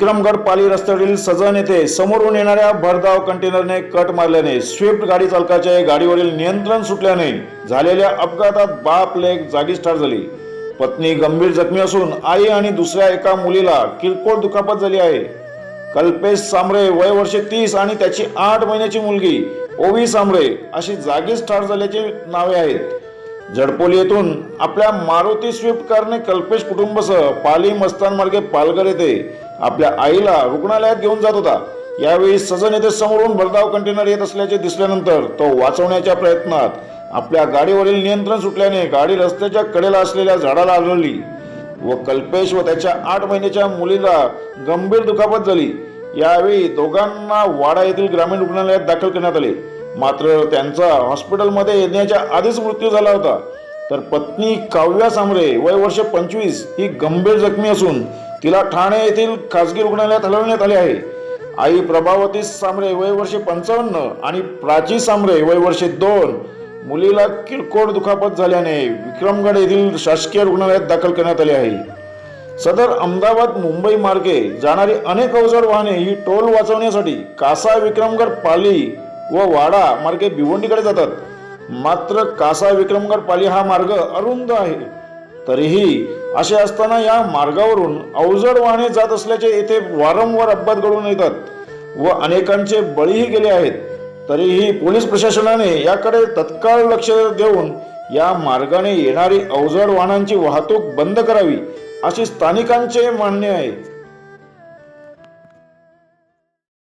विक्रमगड पाली रस्त्यावरील सजन येथे समोरून येणाऱ्या भरधाव कंटेनरने कट मारल्याने स्विफ्ट गाडी चालकाच्या गाडीवरील नियंत्रण सुटल्याने झालेल्या अपघातात बाप लेक जागीच ठार झाली. पत्नी गंभीर जखमी असून आई आणि दुसऱ्या एका मुलीला किरकोळ दुखापत झाली आहे. कल्पेश सांबरे वय वर्षे तीस आणि त्याची आठ महिन्याची मुलगी ओवी सांबरे अशी जागीच ठार झाल्याची नावे आहेत. झडपोली येथून आपल्या मारुती स्विफ्ट कारने कल्पेश कुटुंबसह पाली मस्तान मार्गे पालघर येथे आपल्या आईला रुग्णालयात घेऊन जात होता. यावेळी सजन येथे समोरून भरधाव कंटेनर येत असल्याचे दिसल्यानंतर तो वाचवण्याच्या प्रयत्नात आपल्या गाडीवरील नियंत्रण सुटल्याने गाडी रस्त्याच्या कडेला असलेल्या झाडाला आढळली व कल्पेश व त्याच्या आठ महिन्याच्या मुलीला गंभीर दुखापत झाली. यावेळी दोघांना वाडा येथील ग्रामीण रुग्णालयात दाखल करण्यात आले. मात्र त्यांचा हॉस्पिटलमध्ये येण्याच्या आधीच मृत्यू झाला होता. तर पत्नी काव्या सांबरे वय वर्ष पंचवीस ही गंभीर जखमी असून तिला ठाणे येथील खासगी रुग्णालयात हलवण्यात आले आहे. आई प्रभावती सामरे वय वर्षे पंचावन्न आणि प्राची सामरे वय वर्षे दोन. मुलीला किरकोळ दुखापत झाल्याने विक्रमगड येथील शासकीय रुग्णालयात दाखल करण्यात आले आहे. सदर अहमदाबाद मुंबई मार्गे जाणारी अनेक अवजड वाहने ही टोल वाचवण्यासाठी कासा विक्रमगड पाली व वाडा मार्गे भिवंडीकडे जातात. मात्र कासा विक्रमगड पाली हा मार्ग अरुंद आहे. तरीही असे असताना या मार्गावरून अवजड वाहने जात असल्याचे येथे वारंवार अपघात घडून येतात व अनेकांचे बळीही गेले आहेत. तरीही पोलीस प्रशासनाने याकडे तत्काळ लक्ष देऊन या मार्गाने येणारी अवजड वाहनांची वाहतूक बंद करावी अशी स्थानिकांचे मान्य आहे.